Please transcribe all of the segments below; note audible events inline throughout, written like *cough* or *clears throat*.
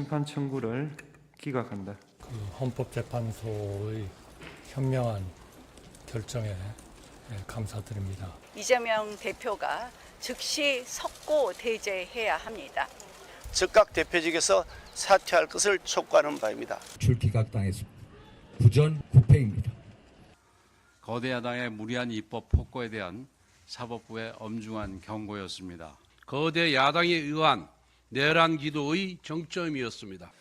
심판 청구를 기각한다. 그 헌법재판소의 현명한 결정에 예, 감사드립니다. 이재명 대표가 즉시 석고 대제해야 합니다. 즉각 대표직에서 사퇴할 것을 촉구하는 바입니다. 줄기각당했습니다. 부전 부패입니다. 거대 야당의 무리한 입법 폭거에 대한 사법부의 엄중한 경고였습니다. 거대 야당에 의한 내란 기도의 정점이었습니다.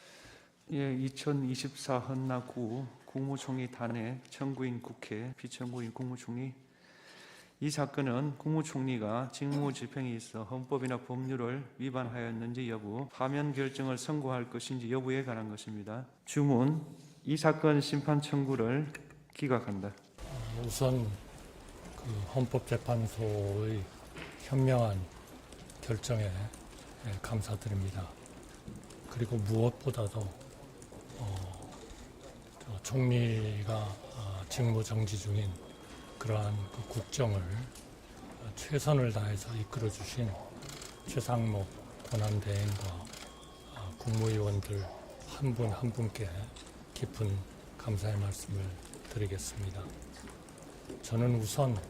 예, 2024 헌나구 국무총리 탄핵 청구인 국회 비청구인 국무총리 이 사건은 국무총리가 직무집행에 있어 헌법이나 법률을 위반하였는지 여부, 파면 결정을 선고할 것인지 여부에 관한 것입니다. 주문, 이 사건 심판 청구를 기각한다. 우선 그 헌법재판소의 현명한 결정에 예, 감사드립니다. 그리고 무엇보다도 어, 저 총리가 어, 직무 정지 중인 그러한 그 국정을 어, 최선을 다해서 이끌어 주신 최상목 권한대행과 어, 국무위원들 한분한 분께 깊은 감사의 말씀을 드리겠습니다. 저는 우선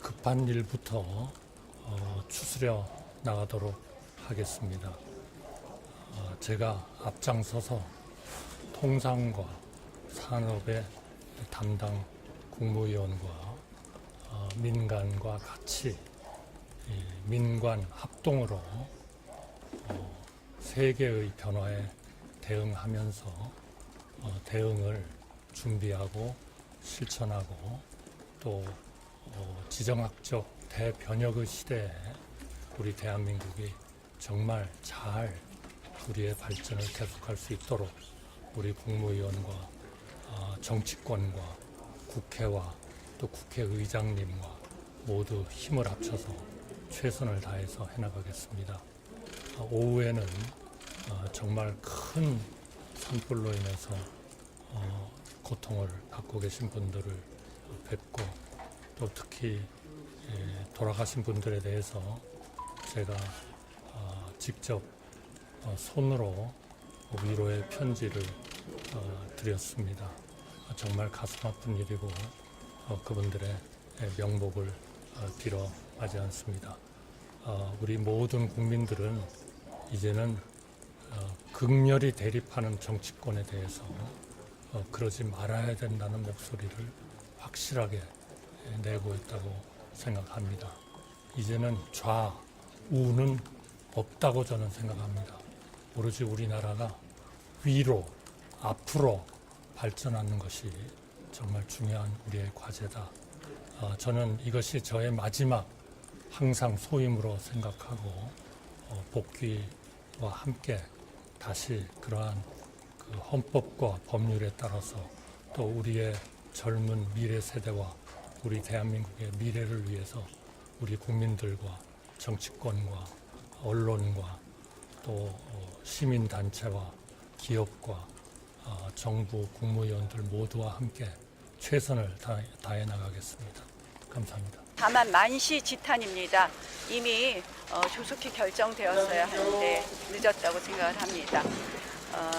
급한 일부터 어, 추스려 나가도록 하겠습니다. 어, 제가 앞장서서 통상과 산업의 담당 국무위원과 어, 민간과 같이 이 민관 합동으로 어, 세계의 변화에 대응하면서 어, 대응을 준비하고 실천하고 또 어, 지정학적 대변혁의 시대에 우리 대한민국이 정말 잘 우리의 발전을 계속할 수 있도록 우리 국무위원과 어, 정치권과 국회와 또 국회의장님과 모두 힘을 합쳐서 최선을 다해서 해나가겠습니다. 어, 오후에는 어, 정말 큰 산불로 인해서 어, 고통을 받고 계신 분들을 뵙고 또 특히 예, 돌아가신 분들에 대해서 제가 어, 직접 어, 손으로 위로의 편지를 어, 드렸습니다. 어, 정말 가슴 아픈 일이고 어, 그분들의 예, 명복을 어, 빌어 마지 않습니다. 어, 우리 모든 국민들은 이제는 어, 극렬히 대립하는 정치권에 대해서 어, 그러지 말아야 된다는 목소리를 확실하게 예, 내고 있다고 생각합니다. 이제는 좌 우는 없다고 저는 생각합니다. 오로지 우리나라가 위로, 앞으로 발전하는 것이 정말 중요한 우리의 과제다. 어, 저는 이것이 저의 마지막 항상 소임으로 생각하고 어, 복귀와 함께 다시 그러한 그 헌법과 법률에 따라서 또 우리의 젊은 미래 세대와 우리 대한민국의 미래를 위해서 우리 국민들과 정치권과 언론과 또 어, 시민단체와 기업과 어, 정부 국무위원들 모두와 함께 최선을 다- 다해 나가겠습니다. 감사합니다. 다만 만시지탄입니다. 이미 어, 조속히 결정되었어야 하는데 늦었다고 생각을 합니다. 어,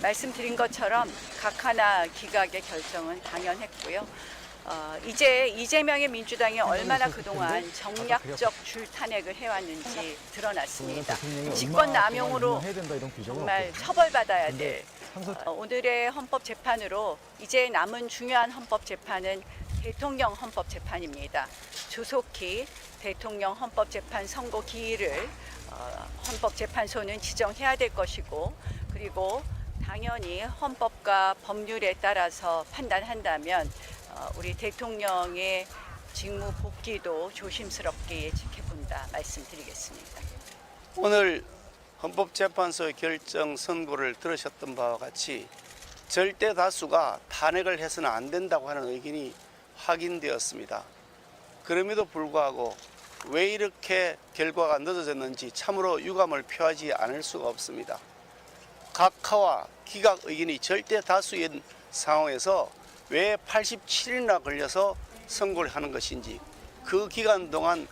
말씀드린 것처럼 각 하나 기각의 결정은 당연했고요. 어, 이제 이재명의 민주당이 얼마나 그동안 정략적 줄탄핵을 해왔는지 드러났습니다. 직권 남용으로 정말 처벌받아야 될 어, 오늘의 헌법 재판으로 이제 남은 중요한 헌법 재판은 대통령 헌법 재판입니다. 조속히 대통령 헌법 재판 선고 기일을 어, 헌법 재판소는 지정해야 될 것이고 그리고 당연히 헌법과 법률에 따라서 판단한다면 어, 우리 대통령의 직무 복귀도 조심스럽게 지켜본다 말씀드리겠습니다. 오늘 헌법재판소의 결정 선고를 들으셨던 바와 같이 절대 다수가 탄핵을 해서는 안 된다고 하는 의견이 확인되었습니다. 그럼에도 불구하고 왜 이렇게 결과가 늦어졌는지 참으로 유감을 표하지 않을 수가 없습니다. 각하와 기각 의견이 절대 다수인 상황에서 왜 87일이나 걸려서 선고를 하는 것인지 그 기간 동안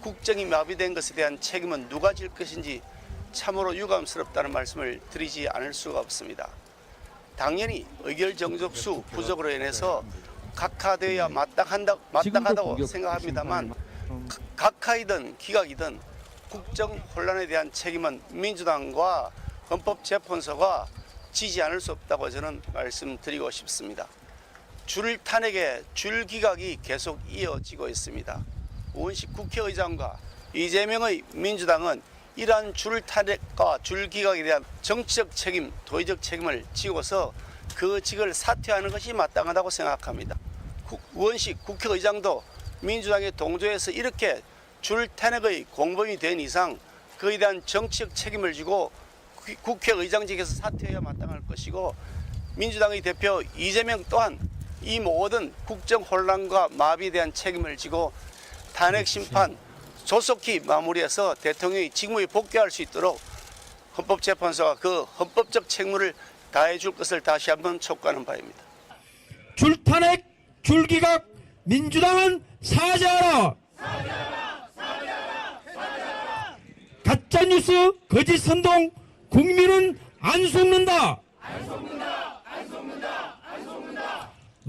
국정이 마비된 것에 대한 책임은 누가 질 것인지 참으로 유감스럽다는 말씀을 드리지 않을 수가 없습니다. 당연히 의결 정족수 부족으로 인해서 각하되어야 마땅한다, 마땅하다고 생각합니다만 각하이든 기각이든 국정 혼란에 대한 책임은 민주당과 헌법재판소가 지지 않을 수 없다고 저는 말씀드리고 싶습니다. 줄 탄핵의 줄 기각이 계속 이어지고 있습니다. 우원식 국회의장과 이재명의 민주당은 이러한 줄 탄핵과 줄 기각에 대한 정치적 책임, 도의적 책임을 지고서 그 직을 사퇴하는 것이 마땅하다고 생각합니다. 국- 우원식 국회의장도 민주당의 동조에서 이렇게 줄 탄핵의 공범이 된 이상 그에 대한 정치적 책임을 지고 구- 국회의장직에서 사퇴해야 마땅할 것이고 민주당의 대표 이재명 또한 이 모든 국정 혼란과 마비에 대한 책임을 지고 탄핵 심판 조속히 마무리해서 대통령이 직무에 복귀할 수 있도록 헌법재판소가 그 헌법적 책무를 다해 줄 것을 다시 한번 촉구하는 바입니다. 줄탄핵, 줄기각, 민주당은 사죄하라! 가짜 뉴스, 거짓 선동, 국민은 안 속는다!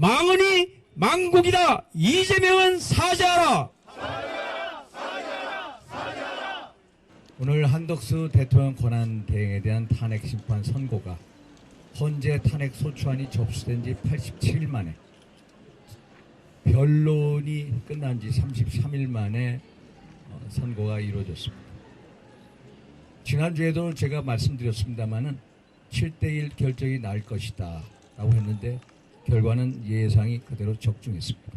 망언이 망국이다! 이재명은 사죄하라! 오늘 한덕수 대통령 권한 대행에 대한 탄핵 심판 선고가 헌재 탄핵 소추안이 접수된 지 87일 만에 변론이 끝난 지 33일 만에 어, 선고가 이루어졌습니다. 지난주에도 제가 말씀드렸습니다마는 7대1 결정이 날 것이다 라고 했는데 결과는 예상이 그대로 적중했습니다.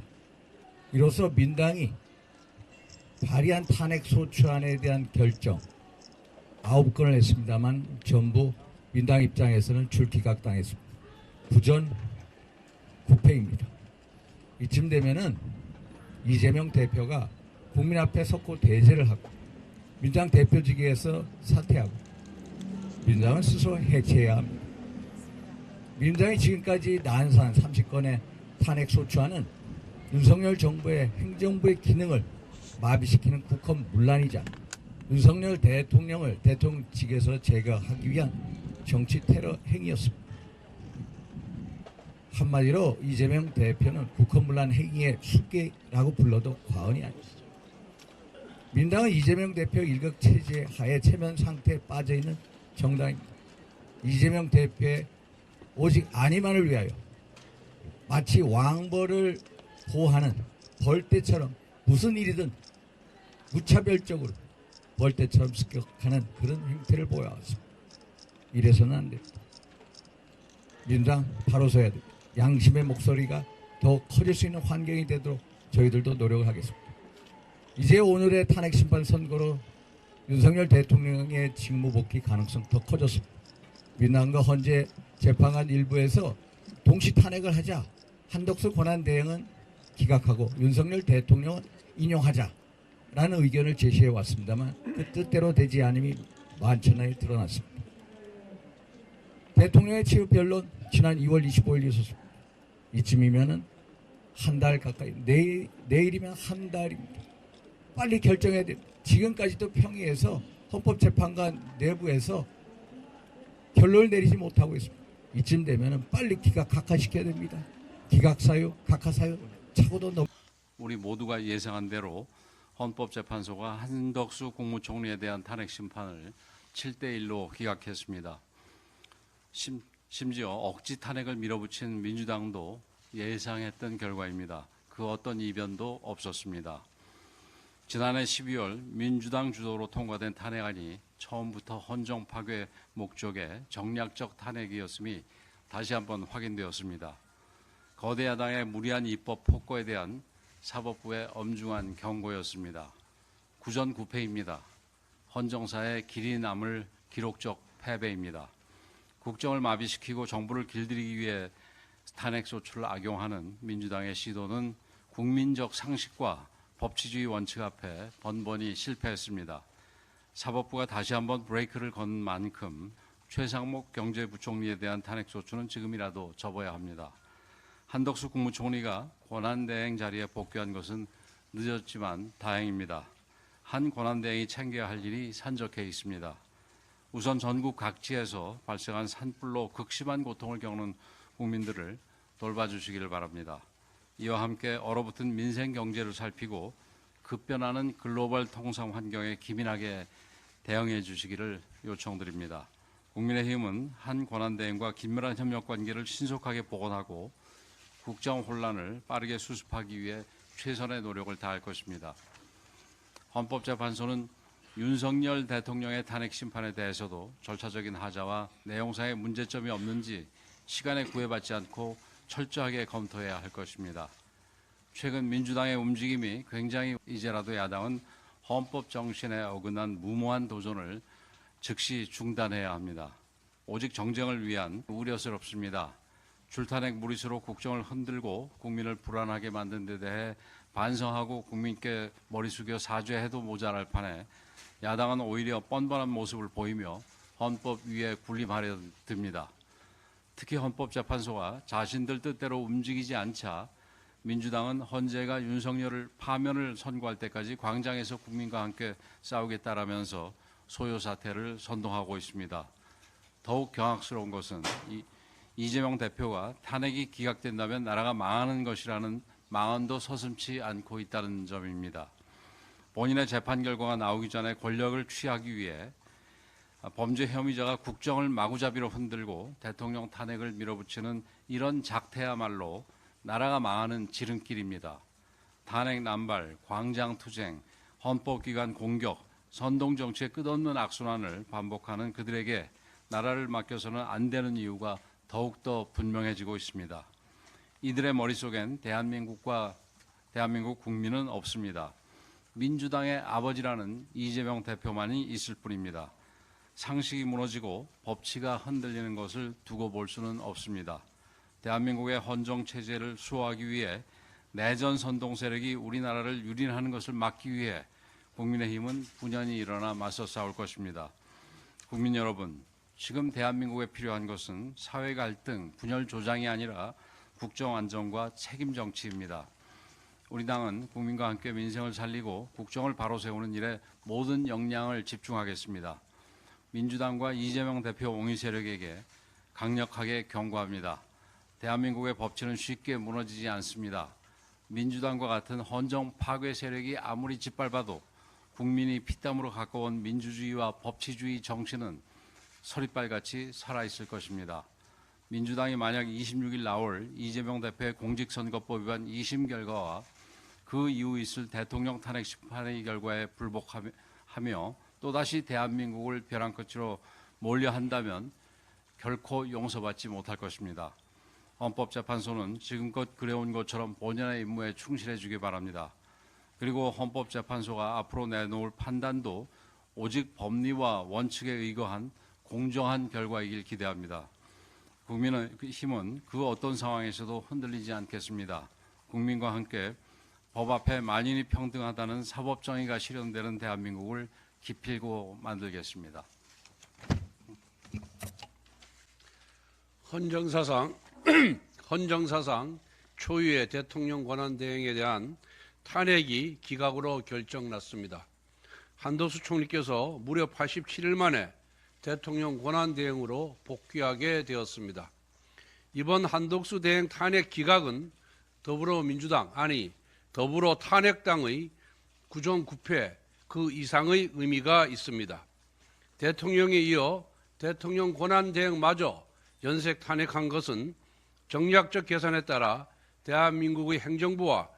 이로써 민당이 발의한 탄핵 소추안에 대한 결정 9건을 했습니다만 전부 민당 입장에서는 줄기각당했습니다. 부전 9패입니다. 이쯤 되면은 이재명 대표가 국민 앞에 섰고 대제를 하고 민당 대표직에서 사퇴하고 민당은 스스로 해체해야 합니다. 민당이 지금까지 난산 30건의 탄핵 소추안은 윤석열 정부의 행정부의 기능을 마비시키는 국헌 문란이자 윤석열 대통령을 대통령직에서 제거하기 위한 정치 테러 행위였습니다. 한마디로 이재명 대표는 국헌 문란 행위의 숙계라고 불러도 과언이 아니죠. 민당은 이재명 대표 일극 체제 하에 체면 상태에 빠져 있는 정당입니다. 이재명 대표의 오직 안위만을 위하여 마치 왕벌을 보호하는 벌떼처럼 무슨 일이든 무차별적으로 벌떼처럼 습격하는 그런 행태를 보여왔습니다. 이래서는 안 됩니다. 민주당 바로 서야 됩니다. 양심의 목소리가 더 커질 수 있는 환경이 되도록 저희들도 노력을 하겠습니다. 이제 오늘의 탄핵 심판 선고로 윤석열 대통령의 직무 복귀 가능성 더 커졌습니다. 민당과 헌재 재판관 일부에서 동시 탄핵을 하자 한덕수 권한 대행은 기각하고 윤석열 대통령은 인용하자라는 의견을 제시해 왔습니다만 그 뜻대로 되지 않음이 만천하에 드러났습니다. 대통령의 체육 변론 지난 2월 25일 있었습니다. 이쯤이면은 한 달 가까이 내일 내일이면 한 달입니다. 빨리 결정해야 돼. 지금까지도 평의에서 헌법재판관 내부에서 결론을 내리지 못하고 있습니다. 이쯤 되면은 빨리 기각 각하시켜야 됩니다. 기각 사유, 각하 사유 차고도 넘. 우리 모두가 예상한 대로 헌법재판소가 한덕수 국무총리에 대한 탄핵 심판을 7대 1로 기각했습니다. 심, 심지어 억지 탄핵을 밀어붙인 민주당도 예상했던 결과입니다. 그 어떤 이변도 없었습니다. 지난해 12월 민주당 주도로 통과된 탄핵안이 처음부터 헌정 파괴 목적의 정략적 탄핵이었음이 다시 한번 확인되었습니다. 거대 야당의 무리한 입법 폭거에 대한 사법부의 엄중한 경고였습니다. 구전구패입니다. 헌정사의 길이 남을 기록적 패배입니다. 국정을 마비시키고 정부를 길들이기 위해 탄핵 소추를 악용하는 민주당의 시도는 국민적 상식과 법치주의 원칙 앞에 번번이 실패했습니다. 사법부가 다시 한번 브레이크를 건 만큼 최상목 경제부총리에 대한 탄핵 소추는 지금이라도 접어야 합니다. 한덕수 국무총리가 권한대행 자리에 복귀한 것은 늦었지만 다행입니다. 한 권한대행이 챙겨야 할 일이 산적해 있습니다. 우선 전국 각지에서 발생한 산불로 극심한 고통을 겪는 국민들을 돌봐주시기를 바랍니다. 이와 함께 얼어붙은 민생 경제를 살피고 급변하는 글로벌 통상 환경에 기민하게 대응해 주시기를 요청드립니다. 국민의힘은 한 권한대행과 긴밀한 협력 관계를 신속하게 복원하고 국정 혼란을 빠르게 수습하기 위해 최선의 노력을 다할 것입니다. 헌법재판소는 윤석열 대통령의 탄핵 심판에 대해서도 절차적인 하자와 내용상의 문제점이 없는지 시간에 구애받지 않고 철저하게 검토해야 할 것입니다. 최근 민주당의 움직임이 굉장히 이제라도 야당은 헌법 정신에 어긋난 무모한 도전을 즉시 중단해야 합니다. 오직 정쟁을 위한 우려스럽습니다. 줄탄핵 무리수로 국정을 흔들고 국민을 불안하게 만든 데 대해 반성하고 국민께 머리 숙여 사죄해도 모자랄 판에 야당은 오히려 뻔뻔한 모습을 보이며 헌법 위에 군림하려 듭니다. 특히 헌법재판소가 자신들 뜻대로 움직이지 않자 민주당은 헌재가 윤석열을 파면을 선고할 때까지 광장에서 국민과 함께 싸우겠다라면서 소요 사태를 선동하고 있습니다. 더욱 경악스러운 것은 이, 이재명 대표가 탄핵이 기각된다면 나라가 망하는 것이라는 망언도 서슴치 않고 있다는 점입니다. 본인의 재판 결과가 나오기 전에 권력을 취하기 위해 범죄 혐의자가 국정을 마구잡이로 흔들고 대통령 탄핵을 밀어붙이는 이런 작태야말로 나라가 망하는 지름길입니다. 탄핵 남발, 광장 투쟁, 헌법기관 공격, 선동 정치의 끝없는 악순환을 반복하는 그들에게 나라를 맡겨서는 안 되는 이유가 더욱더 분명해지고 있습니다. 이들의 머릿속엔 대한민국과 대한민국 국민은 없습니다. 민주당의 아버지라는 이재명 대표만이 있을 뿐입니다. 상식이 무너지고 법치가 흔들리는 것을 두고 볼 수는 없습니다. 대한민국의 헌정 체제를 수호하기 위해 내전 선동 세력이 우리나라를 유린하는 것을 막기 위해 국민의힘은 분연히 일어나 맞서 싸울 것입니다. 국민 여러분, 지금 대한민국에 필요한 것은 사회 갈등, 분열 조장이 아니라 국정 안정과 책임 정치입니다. 우리 당은 국민과 함께 민생을 살리고 국정을 바로 세우는 일에 모든 역량을 집중하겠습니다. 민주당과 이재명 대표 옹의 세력에게 강력하게 경고합니다. 대한민국의 법치는 쉽게 무너지지 않습니다. 민주당과 같은 헌정 파괴 세력이 아무리 짓밟아도 국민이 피땀으로 가까운 민주주의와 법치주의 정치는 서리빨같이 살아있을 것입니다. 민주당이 만약 26일 나올 이재명 대표의 공직선거법 위반 2심 결과와 그 이후 있을 대통령 탄핵 심판의 결과에 불복하며 또다시 대한민국을 벼랑 끝으로 몰려 한다면 결코 용서받지 못할 것입니다. 헌법재판소는 지금껏 그래온 것처럼 본연의 임무에 충실해 주기 바랍니다. 그리고 헌법재판소가 앞으로 내놓을 판단도 오직 법리와 원칙에 의거한 공정한 결과이길 기대합니다. 국민의 힘은 그 어떤 상황에서도 흔들리지 않겠습니다. 국민과 함께 법 앞에 만인이 평등하다는 사법 정의가 실현되는 대한민국을 기필고 만들겠습니다. 헌정사상 *clears throat* 헌정사상 초유의 대통령 권한 대행에 대한 탄핵이 기각으로 결정났습니다. 한도수 총리께서 무려 87일 만에 대통령 권한 대행으로 복귀하게 되었습니다. 이번 한덕수 대행 탄핵 기각은 더불어민주당 아니 더불어 탄핵당의 구정구패 그 이상의 의미가 있습니다. 대통령에 이어 대통령 권한 대행마저 연색 탄핵한 것은 정략적 계산에 따라 대한민국의 행정부와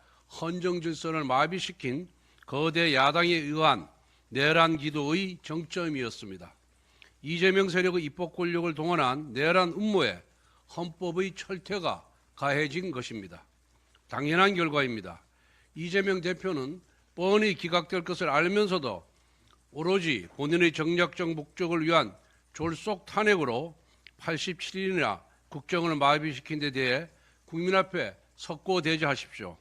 헌정 질서를 마비시킨 거대 야당에 의한 내란 기도의 정점이었습니다. 이재명 세력의 입법 권력을 동원한 내란 음모에 헌법의 철퇴가 가해진 것입니다. 당연한 결과입니다. 이재명 대표는 뻔히 기각될 것을 알면서도 오로지 본인의 정략적 목적을 위한 졸속 탄핵으로 87일이나 국정을 마비시킨 데 대해 국민 앞에 석고 대죄하십시오.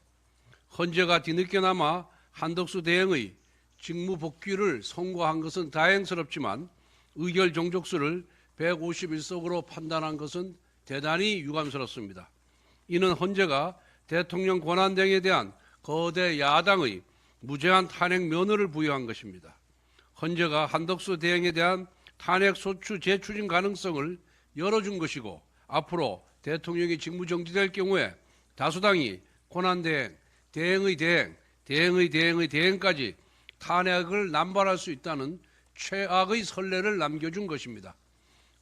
헌재가 뒤늦게나마 한덕수 대행의 직무 복귀를 선고한 것은 다행스럽지만 의결 종족수를 151석으로 판단한 것은 대단히 유감스럽습니다. 이는 헌재가 대통령 권한 등에 대한 거대 야당의 무제한 탄핵 면허를 부여한 것입니다. 헌재가 한덕수 대행에 대한 탄핵 소추 재추진 가능성을 열어준 것이고 앞으로 대통령이 직무 정지될 경우에 다수당이 권한 대행, 대행의 대행, 대행의 대행의 대행까지 탄핵을 남발할 수 있다는 최악의 선례를 남겨준 것입니다.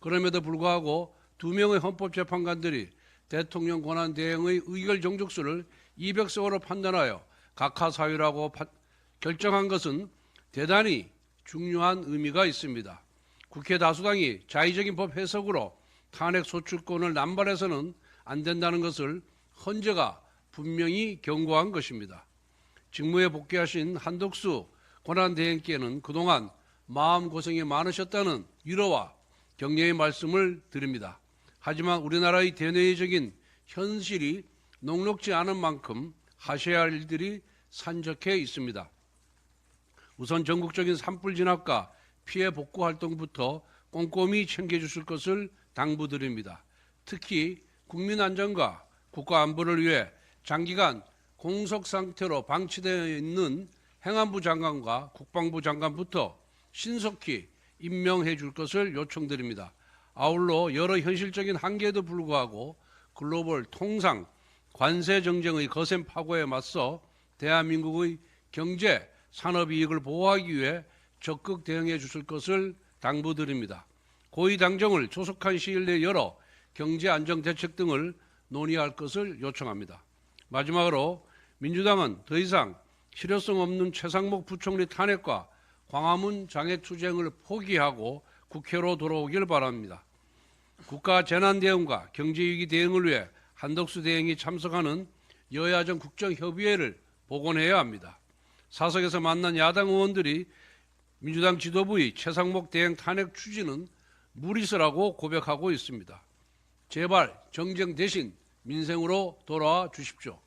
그럼에도 불구하고 두 명의 헌법재판관들이 대통령 권한 대행의 의결 정족수를 200석으로 판단하여 각하 사유라고 파- 결정한 것은 대단히 중요한 의미가 있습니다. 국회 다수당이 자의적인 법 해석으로 탄핵 소추권을 남발해서는 안 된다는 것을 헌재가 분명히 경고한 것입니다. 직무에 복귀하신 한덕수 권한대행께는 그동안 마음고생이 많으셨다는 위로와 격려의 말씀을 드립니다. 하지만 우리나라의 대내적인 현실이 녹록지 않은 만큼 하셔야 할 일들이 산적해 있습니다. 우선 전국적인 산불 진압과 피해 복구 활동부터 꼼꼼히 챙겨주실 것을 당부드립니다. 특히 국민 안전과 국가 안보를 위해 장기간 공석 상태로 방치되어 있는 행안부 장관과 국방부 장관부터 신속히 임명해 줄 것을 요청드립니다. 아울러 여러 현실적인 한계에도 불구하고 글로벌 통상 관세 정쟁의 거센 파고에 맞서 대한민국의 경제 산업 이익을 보호하기 위해 적극 대응해 주실 것을 당부드립니다. 고위 당정을 조속한 시일 내에 열어 경제 안정 대책 등을 논의할 것을 요청합니다. 마지막으로 민주당은 더 이상 실효성 없는 최상목 부총리 탄핵과 광화문 장애 투쟁을 포기하고 국회로 돌아오길 바랍니다. 국가 재난 대응과 경제 위기 대응을 위해 한덕수 대행이 참석하는 여야정 국정협의회를 복원해야 합니다. 사석에서 만난 야당 의원들이 민주당 지도부의 최상목 대행 탄핵 추진은 무리수라고 고백하고 있습니다. 제발 정쟁 대신 민생으로 돌아와 주십시오.